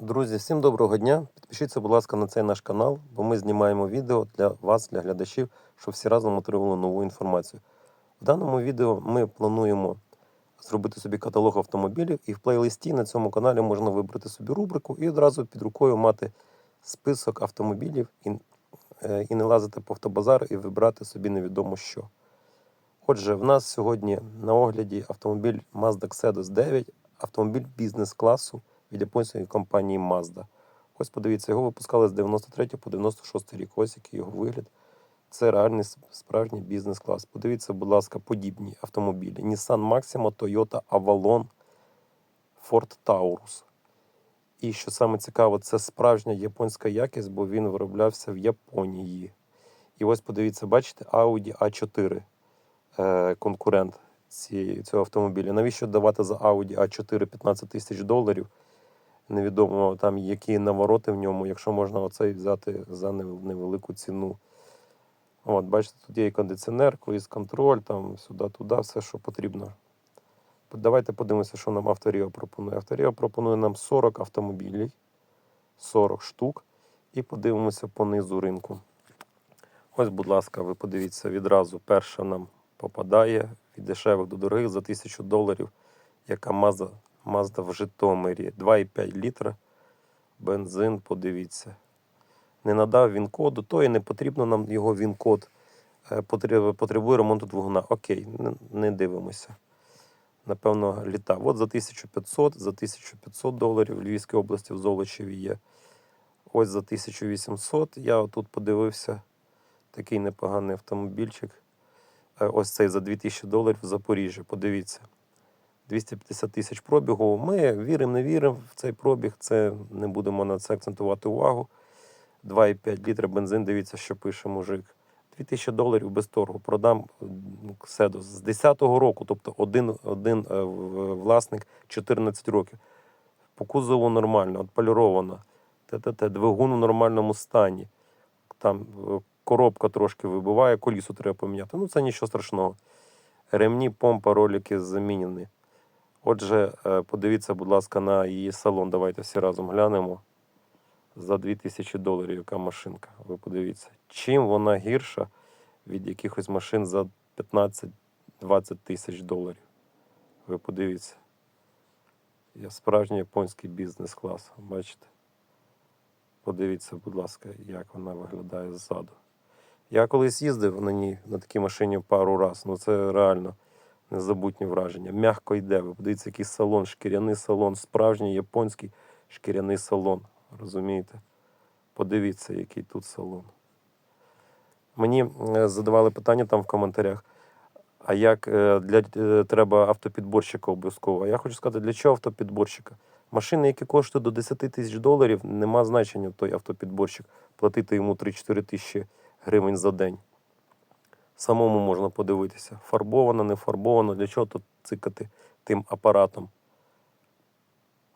Друзі, всім доброго дня. Підпишіться, будь ласка, на цей наш канал, бо ми знімаємо відео для вас, для глядачів, щоб всі разом отримали нову інформацію. В даному відео ми плануємо зробити собі каталог автомобілів, і в плейлисті на цьому каналі можна вибрати собі рубрику і одразу під рукою мати список автомобілів і, е, і не лазити по автобазар і вибрати собі невідомо що. Отже, в нас сьогодні на огляді автомобіль Mazda Xedos 9, автомобіль бізнес-класу від японської компанії Mazda. Ось подивіться, його випускали з 93 по 96 рік. Ось який його вигляд. Це реальний справжній бізнес-клас. Подивіться, будь ласка, подібні автомобілі: Nissan Maxima, Toyota Avalon, Ford Taurus. І що саме цікаво, це справжня японська якість, бо він вироблявся в Японії. І ось подивіться, бачите, Audi A4 е, конкурент цього автомобіля. Навіщо давати за Audi A4 15 тисяч доларів? Невідомо там які навороти в ньому, якщо можна оцей взяти за невелику ціну. От, бачите, тут є і кондиціонер, круїз контроль, там сюди-туди, все, що потрібно. Давайте подивимося, що нам Авторіо пропонує. Авторіо пропонує нам 40 автомобілів, 40 штук, і подивимося по низу ринку. Ось, будь ласка, ви подивіться відразу. Перша нам попадає від дешевих до дорогих за 1000 доларів, яка Mazda, Mazda в Житомирі. 2,5 літра. Бензин, подивіться. Не надав він коду, то і не потрібно нам його він-код. Е, Потребує ремонту двигуна. Окей, не, дивимося. Напевно, літа. От за 1500, за 1500 доларів в Львівській області в Золочеві є. Ось за 1800. Я отут подивився такий непоганий автомобільчик. Е, Ось цей за 2000 доларів в Запоріжжі. Подивіться. 250 тисяч пробігу. Ми віримо, не віримо в цей пробіг. Це не будемо на це акцентувати увагу. 2,5 літра бензин. Дивіться, що пише мужик. 2000 доларів без торгу. Продам Седос з 10-го року, тобто один, один е, власник 14 років. По кузову нормально, отполіровано. ТТТ, двигун у нормальному стані. Там е, коробка трошки вибиває, колісо треба поміняти. Ну, це нічого страшного. Ремні, помпа, ролики замінені. Отже, е, подивіться, будь ласка, на її салон. Давайте всі разом глянемо. За 2000 доларів яка машинка. Ви подивіться. Чим вона гірша від якихось машин за 15-20 тисяч доларів. Ви подивіться. Я справжній японський бізнес-клас. Бачите? Подивіться, будь ласка, як вона виглядає ззаду. Я колись їздив на ній на такій машині пару раз. Ну це реально незабутні враження. Мягко йде. Ви подивіться, який салон, шкіряний салон, справжній японський шкіряний салон. Розумієте? Подивіться, який тут салон. Мені е, задавали питання там в коментарях. А як е, для е, треба автопідборщика обов'язково? Я хочу сказати, для чого автопідборщика? Машини, які коштують до 10 тисяч доларів, нема значення той автопідборщик. Платити йому 3-4 тисячі гривень за день. Самому можна подивитися. Фарбовано, не фарбовано, для чого тут цикати тим апаратом.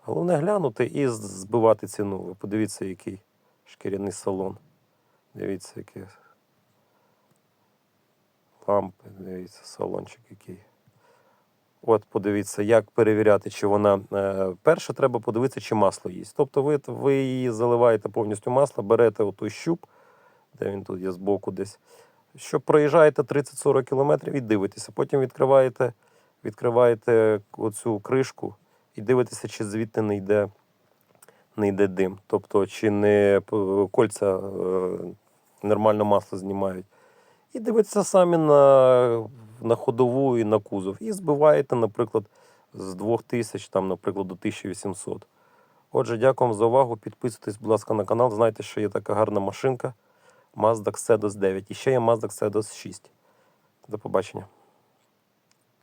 Головне глянути і збивати ціну. Ви подивіться, який шкіряний салон. Дивіться, який лампи, дивіться, салончик який. От подивіться, як перевіряти, чи вона. Е, перше, треба подивитися, чи масло є. Тобто ви, ви її заливаєте повністю масло, берете оту щуп, де він тут є збоку десь. Що проїжджаєте 30-40 кілометрів і дивитеся. Потім відкриваєте, відкриваєте оцю кришку і дивитеся, чи звідти не йде, не йде дим. Тобто, чи не кольця е, нормально масло знімають. І дивитеся самі на, на ходову і на кузов. І збиваєте, наприклад, з 2000, там, наприклад, до 1800. Отже, дякую вам за увагу. Підписуйтесь, будь ласка, на канал. Знайте, що є така гарна машинка Mazda Xedos 9. І ще є Mazda Xedos 6. До побачення.